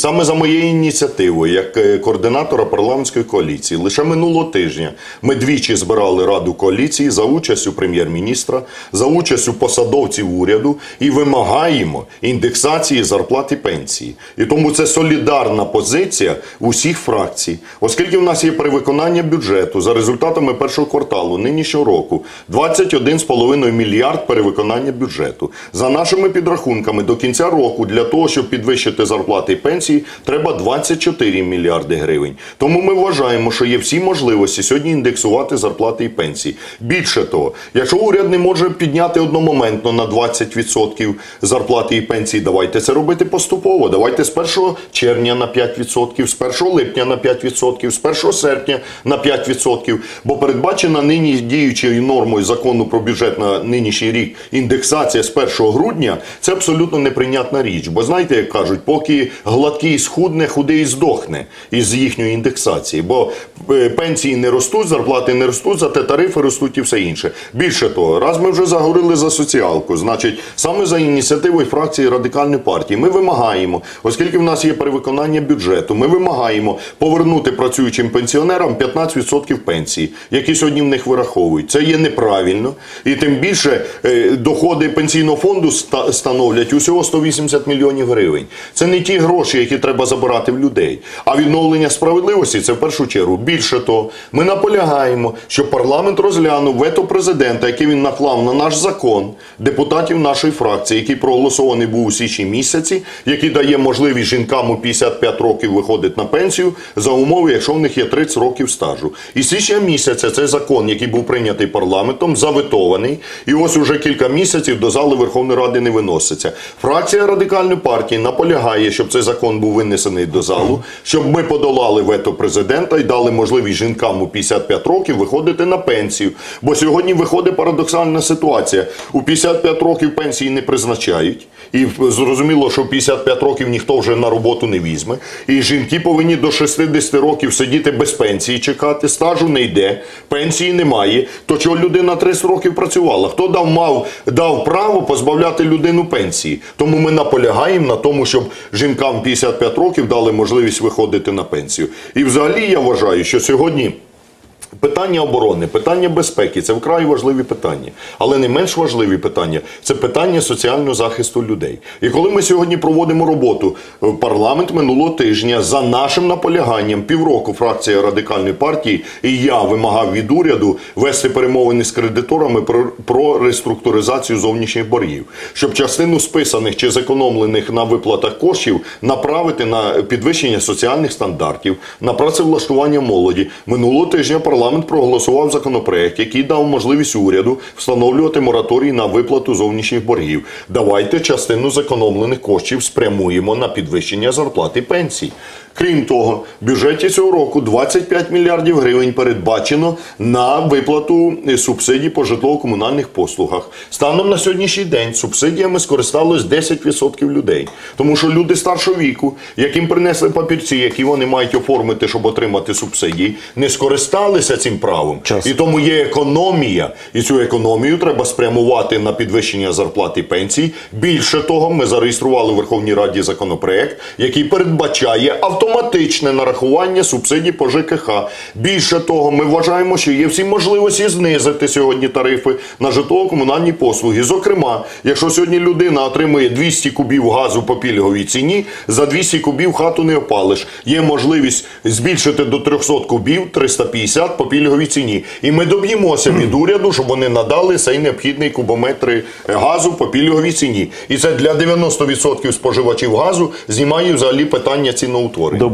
Саме за моєю ініціативою, як е, координатора парламентської коаліції, лише минулого тижня ми двічі збирали раду коаліції за участю прем'єр-міністра, за участю посадовців уряду і вимагаємо індексації зарплат і пенсії. І тому це солідарна позиція усіх фракцій, оскільки в нас є перевиконання бюджету за результатами першого кварталу нинішнього року 21,5 мільярд перевиконання бюджету. За нашими підрахунками, до кінця року для того, щоб підвищити зарплати і пенсії, треба 24 мільярди гривень. Тому ми вважаємо, що є всі можливості сьогодні індексувати зарплати і пенсії. Більше того, якщо уряд не може підняти одномоментно на 20% зарплати і пенсії, давайте це робити поступово. Давайте з 1 червня на 5%, з 1 липня на 5%, з 1 серпня на 5%. Бо передбачена нині діючою нормою закону про бюджет на нинішній рік індексація з 1 грудня це абсолютно неприйнятна річ. Бо знаєте, як кажуть, поки гладкий схудне, худий здохне із їхньої індексації. Бо е, пенсії не ростуть, зарплати не ростуть, зате тарифи ростуть і все інше. Більше того, раз ми вже заговорили за соціалку, значить, саме за ініціативою фракції радикальної партії, ми вимагаємо, оскільки в нас є перевиконання бюджету, ми вимагаємо повернути працюючим пенсіонерам 15% пенсії, які сьогодні в них вираховують. Це є неправильно, і тим більше е, доходи пенсійного фонду становлять усього 180 мільйонів гривень. Це не ті гроші, які треба забирати в людей. А відновлення справедливості це в першу чергу. Більше того, ми наполягаємо, щоб парламент розглянув вето президента, який він наклав на наш закон депутатів нашої фракції, який проголосований був у січні місяці, який дає можливість жінкам у 55 років виходити на пенсію за умови, якщо в них є 30 років стажу. І січня місяця цей закон, який був прийнятий парламентом, заветований, і ось уже кілька місяців до зали Верховної Ради не виноситься. Фракція радикальної партії наполягає, щоб цей закон був винесений до залу, щоб ми подолали вето президента і дали можливість жінкам у 55 років виходити на пенсію. Бо сьогодні виходить парадоксальна ситуація: у 55 років пенсії не призначають, і зрозуміло, що в 55 років ніхто вже на роботу не візьме. І жінки повинні до 60 років сидіти без пенсії, чекати, стажу не йде, пенсії немає. То чого людина 30 років працювала? Хто дав мав дав право позбавляти людину пенсії? Тому ми наполягаємо на тому, щоб жінкам 55 років дали можливість виходити на пенсію. І взагалі я вважаю, що сьогодні. Питання оборони, питання безпеки це вкрай важливі питання, але не менш важливі питання це питання соціального захисту людей. І коли ми сьогодні проводимо роботу в парламент минулого тижня за нашим наполяганням, півроку фракція радикальної партії і я вимагав від уряду вести перемовини з кредиторами про, про реструктуризацію зовнішніх боргів, щоб частину списаних чи зекономлених на виплатах коштів направити на підвищення соціальних стандартів, на працевлаштування молоді. Минулого тижня парламент проголосував законопроект, який дав можливість уряду встановлювати мораторій на виплату зовнішніх боргів. Давайте частину зекономлених коштів спрямуємо на підвищення зарплат і пенсій. Крім того, в бюджеті цього року 25 мільярдів гривень передбачено на виплату е, субсидій по житлово-комунальних послугах. Станом на сьогоднішній день субсидіями скористалось 10% людей, тому що люди старшого віку, яким принесли папірці, які вони мають оформити, щоб отримати субсидії, не скористалися цим правом. Час. І тому є економія, і цю економію треба спрямувати на підвищення зарплат і пенсій. Більше того, ми зареєстрували в Верховній Раді законопроект, який передбачає автоматичне нарахування субсидій по ЖКХ. Більше того, ми вважаємо, що є всі можливості знизити сьогодні тарифи на житлово-комунальні послуги. Зокрема, якщо сьогодні людина отримує 200 кубів газу по пільговій ціні, за 200 кубів хату не опалиш. Є можливість збільшити до 300 кубів 350 по пільговій ціні. І ми доб'ємося від уряду, щоб вони надали цей необхідний кубометри газу по пільговій ціні. І це для 90% споживачів газу знімає взагалі питання ціноутворення.